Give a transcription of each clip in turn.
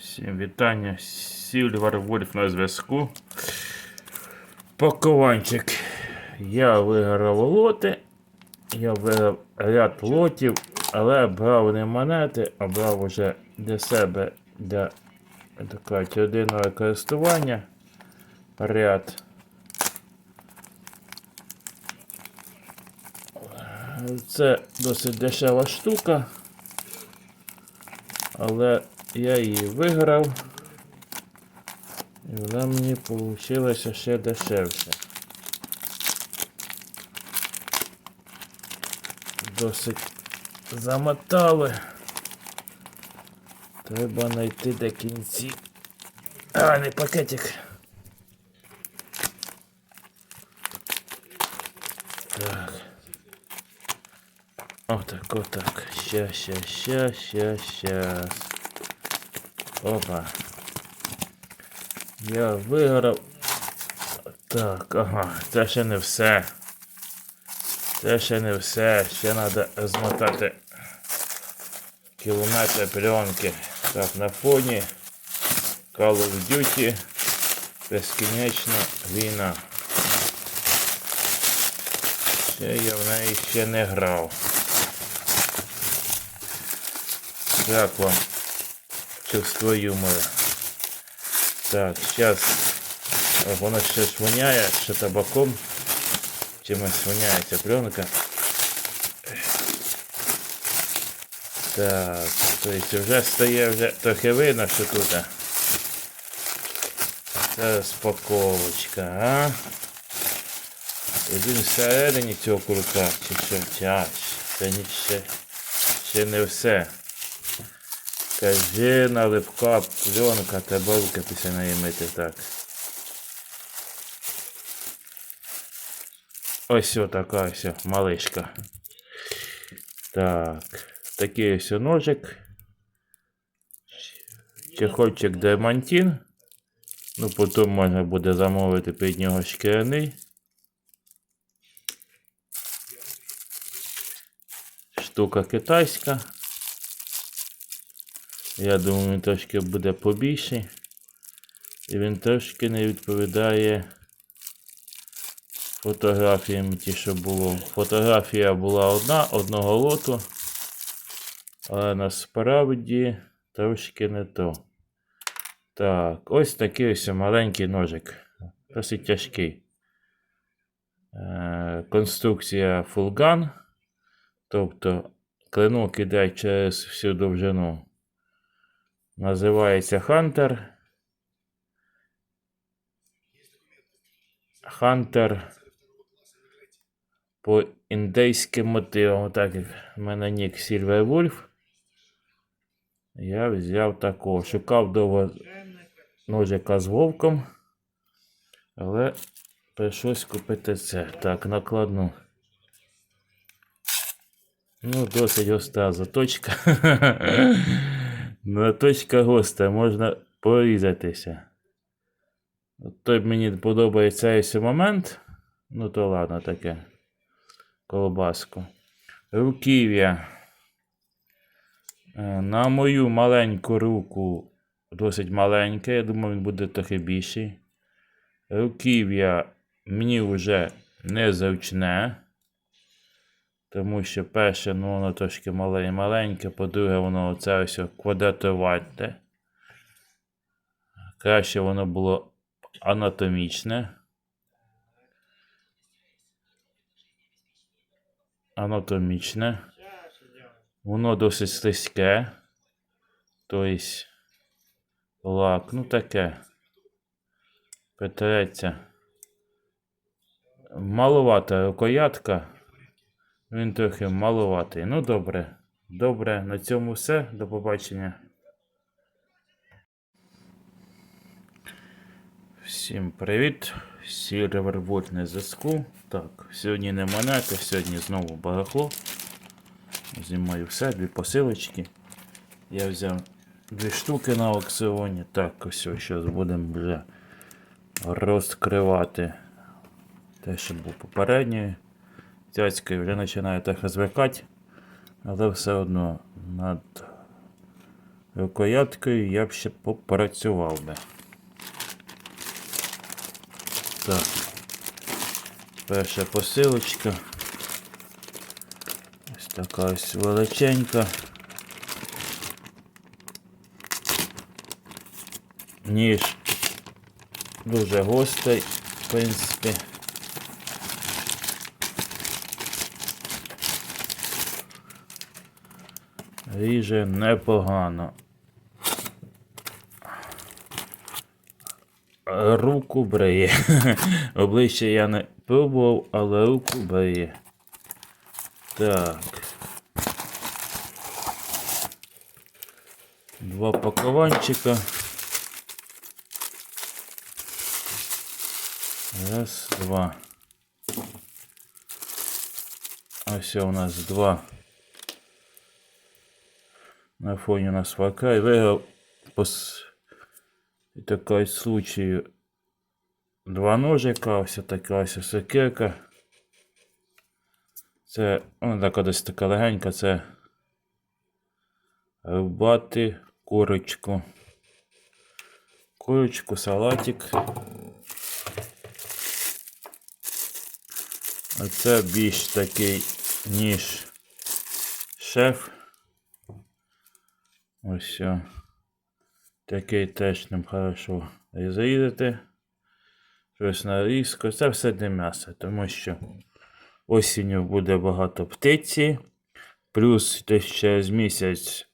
Всім вітання. Сільвер Вольф на зв'язку. Пакуванчик. Я виграв лоти. Я виграв ряд лотів, але брав не монети, а брав уже для себе для так єдиного користування. Ряд. Це досить дешева штука. Але я її виграв. І вона мені вийшла ще дешевше. Досить замотали. Треба знайти до кінці. А, не пакетик. Так. Отак, отак. Ща, ща, ща, ща, ща. Опа. Я виграв. Так, ага, це ще не все. Це ще не все. Ще треба змотати кілометри пленки. Так, на фоні Call of Duty безкінечна війна. Ще я в неї ще не грав. Як вам чувство юмора? Так, зараз воно ще ж воняє, ще табаком. Чимось воняє ця пленка. Так, тобто вже стає вже трохи видно, що тут. Це розпаковочка, а? Один всередині цього курка, чи що? Тяж. Це ще, ще не все. Кажи налипка пленка, треба руки після неї мити так. Ось така ось малишка. Так, такий ось ножик. Чехольчик Демантін. Ну, потім можна буде замовити під нього шкіряний. Штука китайська. Я думаю, він трошки буде побільший. І він трошки не відповідає фотографіям ті, що було. Фотографія була одна, одного лоту. Але насправді трошки не то. Так, ось такий ось маленький ножик. Досить тяжкий. Е, конструкція фулган. Тобто клинок іде через всю довжину. Називається Hunter. Hunter по індейським мотивам. Так як в мене нік Silver Wolf. Я взяв такого. Шукав довго ножика з вовком. Але прийшлось купити це. Так, накладну. Ну, досить густа заточка. Заточка густа, можна порізатися. Той мені подобається ось момент. Ну то ладно таке. Колбаску. Руків'я. Е, На мою маленьку руку досить маленьке. Я думаю, він буде трохи більший. Руків'я мені вже незручне. Тому що перше, ну воно трошки мале- маленьке, по-друге, воно це ось квадратувате. Краще воно було анатомічне. Анатомічне. Воно досить слизьке. Тобто лак, ну таке. Петреться. Маловата рукоятка. Він трохи маловатий. Ну добре. Добре, на цьому все. До побачення. Всім привіт. Сільвер Вольт на зв'язку. Так, сьогодні не монети, сьогодні знову барахло. Знімаю все, дві посилочки. Я взяв дві штуки на аукціоні. Так, ось зараз будемо вже розкривати те, що був попередньою. Цяцькою вже починає трохи звикати, але все одно над Рукояткою я б ще попрацював би. Так. Перша посилочка. Ось така ось величенька. Ніж дуже гострий, в принципі. Ріже непогано. Руку бриє. Обличчя я не пробував, але руку бриє. Так. Два пакованчика. Раз, два. Ось у нас два. На фоні у нас фака і виграв пос... і такий случай два ножика, ось така ось сокирка. Це, вона така десь така легенька, це рубати курочку. Курочку, салатик. А це більш такий, ніж шеф. Ось. Такий теж ним хорошо зарізати. Щось нарізку. Це все для м'яса, тому що осінню буде багато птиці. Плюс десь через місяць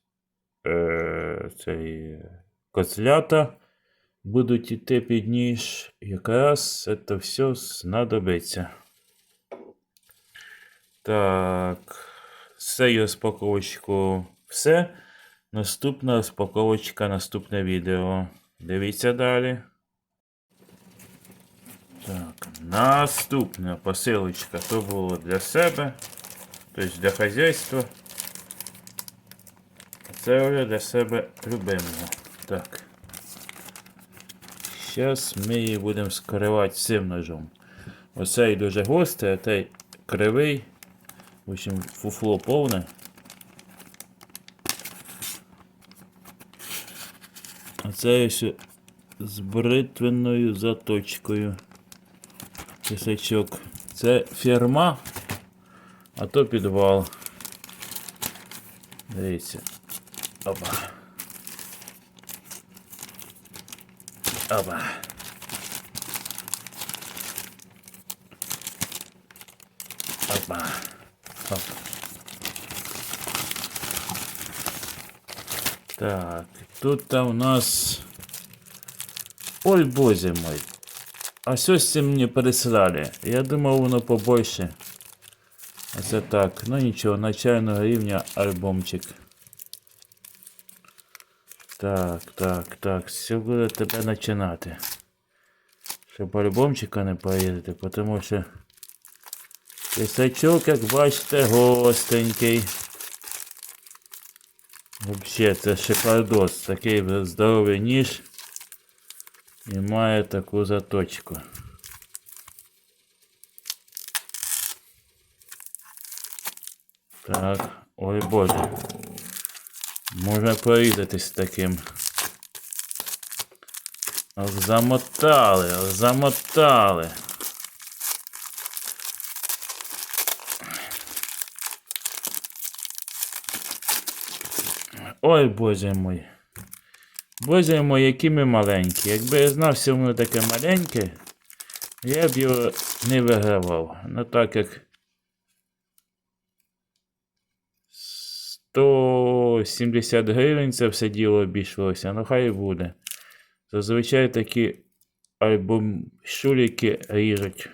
е, цей коцлята будуть іти під ніж. Якраз це все знадобиться. Так. З цією розпаковочку все. Наступна розпаковочка, наступне відео. Дивіться далі. Так, наступна посилочка. То було для себе. Тобто для хазяйства. Це вже для себе любимого. Так. Зараз ми її будемо скривати цим ножом. Оцей дуже гострий, а той кривий. В общем, фуфло повне. А це ось з бритвенною заточкою. Тисачок. Це ферма, а то підвал. Дивіться. Опа. Опа. Опа. Оп. Так, тут у нас... Ой, боже мой. А що з цим мені переслали? Я думав, воно побольше. А це так. Ну нічого, начального рівня альбомчик. Так, так, так. Все буде тебе починати. Щоб альбомчика не поїдете, тому що писачок, як бачите, гостенький. Взагалі, це шикардос. Такий здоровий ніж. І має таку заточку. Так, ой боже. Можна порізатись таким. Ох, замотали, замотали. Ой, боже мой. Боже мой, які ми маленькі. Якби я знав, що воно таке маленьке, я б його не вигравав. Ну так як 170 гривень це все діло обійшлося, ну хай буде. Зазвичай такі альбом шуліки ріжуть.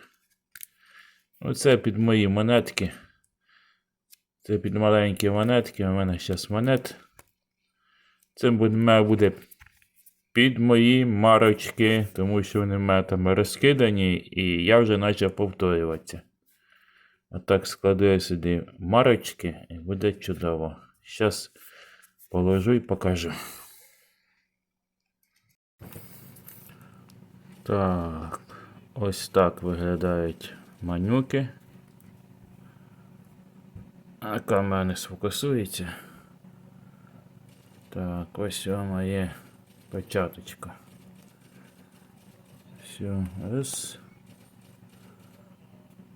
Оце під мої монетки. Це під маленькі монетки. У мене зараз монет. Це буде, буде під мої марочки, тому що вони в мене там розкидані, і я вже почав повторюватися. Отак складу сюди марочки і буде чудово. Зараз положу і покажу. Так, ось так виглядають манюки. А камера не сфокусується. Так, ось моє початочка. Все, раз.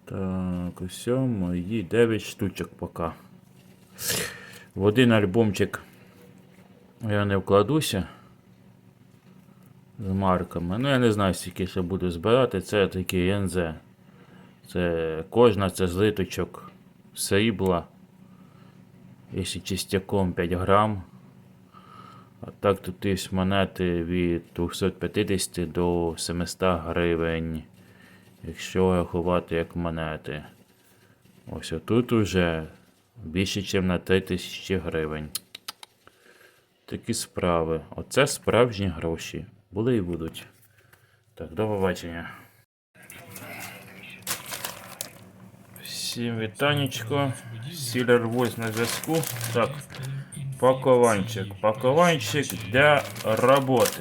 Так, ось мої 9 штучок поки. В один альбомчик я не вкладуся з марками. Ну, я не знаю, скільки ще буду збирати. Це такі НЗ. Це кожна це злиточок срібла. Якщо чистяком 5 грам. Так тут є монети від 250 до 700 гривень. Якщо рахувати як монети. Ось отут уже більше, ніж на 3000 гривень. Такі справи. Оце справжні гроші. Були і будуть. Так, до побачення. Всім вітанечко. Сілер Войс на зв'язку. Так, пакованчик. Пакованчик для роботи.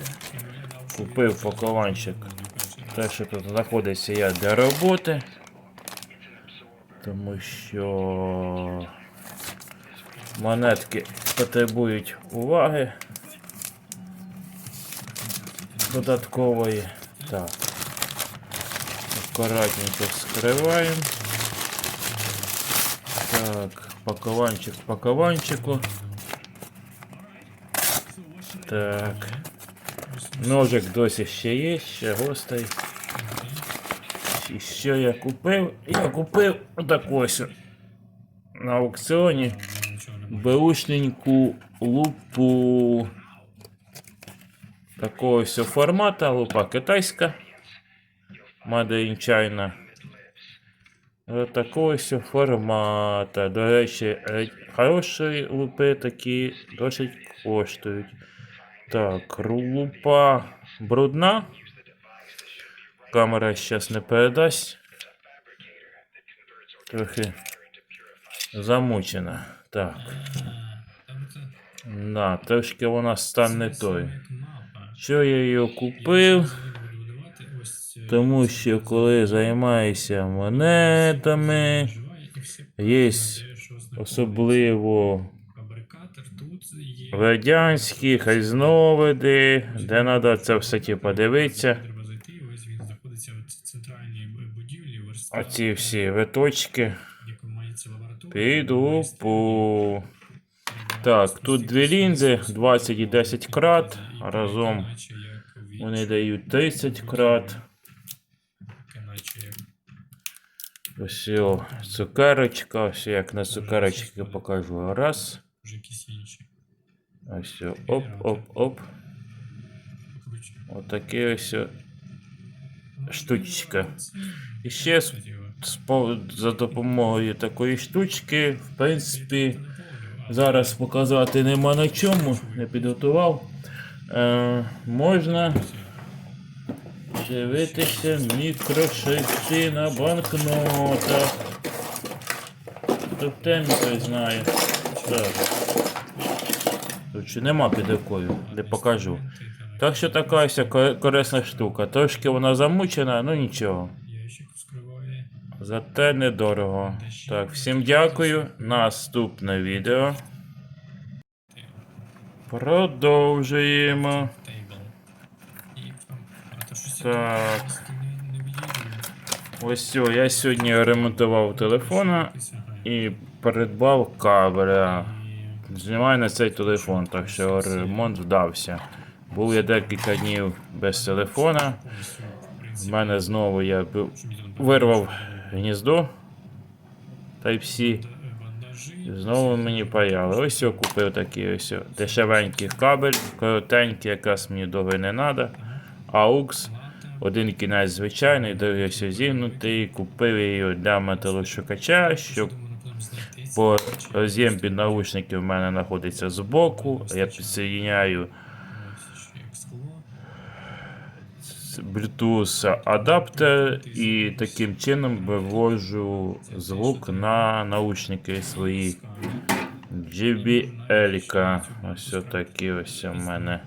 Купив пакованчик. Те, що тут знаходиться я для роботи. Тому що монетки потребують уваги додаткової. Так. Аккуратненько вскриваємо. Так, пакованчик пакованчику. Так. Ножик досі ще є, ще гостей. І що я купив? Я купив отаку ось на аукціоні беушненьку лупу такого ось формата, лупа китайська. Made in China. Такого ось формата. До речі, е, хороші лупи такі досить коштують. Так, лупа брудна. Камера зараз не передасть. Трохи замучена. Так. Да, трошки вона стан не той. Що я її купив? Тому що коли займаюся монетами, є особливо радянські, хазновиди, де треба це все ті подивитися. А ці всі виточки. Піду по. Так, тут дві лінзи, 20 і 10 крат. Разом вони дають 30 крат. Ось цукерочка, ось як на цукерочки покажу. Раз. вже якісь інші. Ось о, оп, оп, оп. Покруче. Отакі ось штучка. І ще за допомогою такої штучки, в принципі, зараз показати нема на чому, не підготував. Е, можна дивитися мікрошрифти на банкнотах. Хто темніше знає. Так. Ще нема під не покажу. Так що така ко- корисна штука. Трошки вона замучена, ну нічого. Зате недорого. Так, всім дякую. Наступне відео. Продовжуємо. Так. Ось цього, я сьогодні ремонтував телефона і придбав кабеля. Знімаю на цей телефон, так що ремонт вдався. Був я декілька днів без телефона. В мене знову я вирвав гніздо. І Знову мені паяли. Ось я купив такий ось дешевенький кабель, коротенький, якраз мені довго не треба. AUX. Один кінець звичайний, другий зігнутий. Купив її для металошукача, щоб бо роз'єм під наушників в мене знаходиться збоку. Я підсоєдняю Bluetooth адаптер і таким чином вивожу звук на наушники свої. JBL. Ось такі ось у мене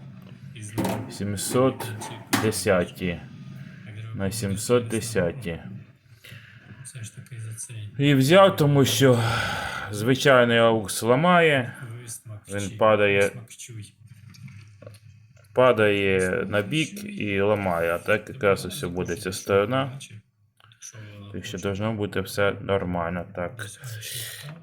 710 на 710. І взяв, тому що звичайний AUX ламає. Чи падає. падає на бік і ламає. А так якраз ось буде ця сторона. Так що должно бути все нормально. Так.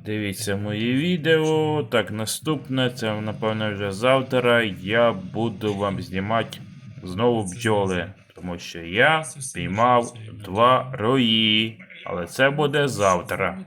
Дивіться мої відео. Так, наступне, це напевно вже завтра. Я буду вам знімати знову бджоли. Тому що я спіймав два рої. Але це буде завтра.